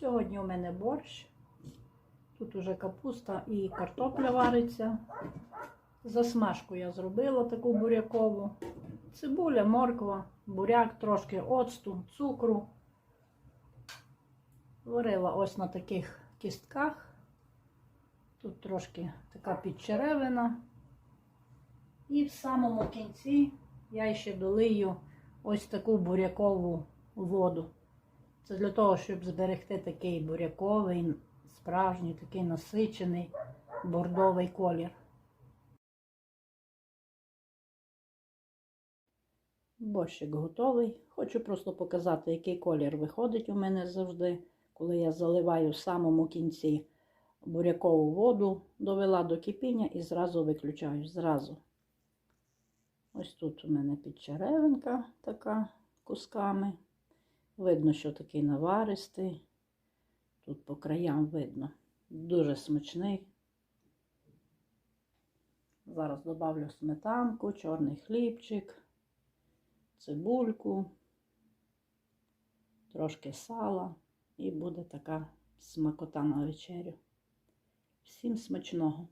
Сьогодні у мене борщ. Тут уже капуста і картопля вариться. Засмажку я зробила таку бурякову. Цибуля, морква, буряк, трошки оцту, цукру. Варила ось на таких кістках. Тут трошки така підчеревина. І в самому кінці я ще долию ось таку бурякову воду. Це для того, щоб зберегти такий буряковий, справжній, такий насичений бордовий колір. Борщик готовий. Хочу просто показати, який колір виходить у мене завжди, коли я заливаю в самому кінці бурякову воду, довела до кипіння і зразу виключаю. Зразу. Ось тут у мене підчеревинка така кусками. Видно, що такий наваристий. Тут по краям видно. Дуже смачний. Зараз добавлю сметанку, чорний хлібчик, цибульку, трошки сала і буде така смакота на вечерю. Всім смачного!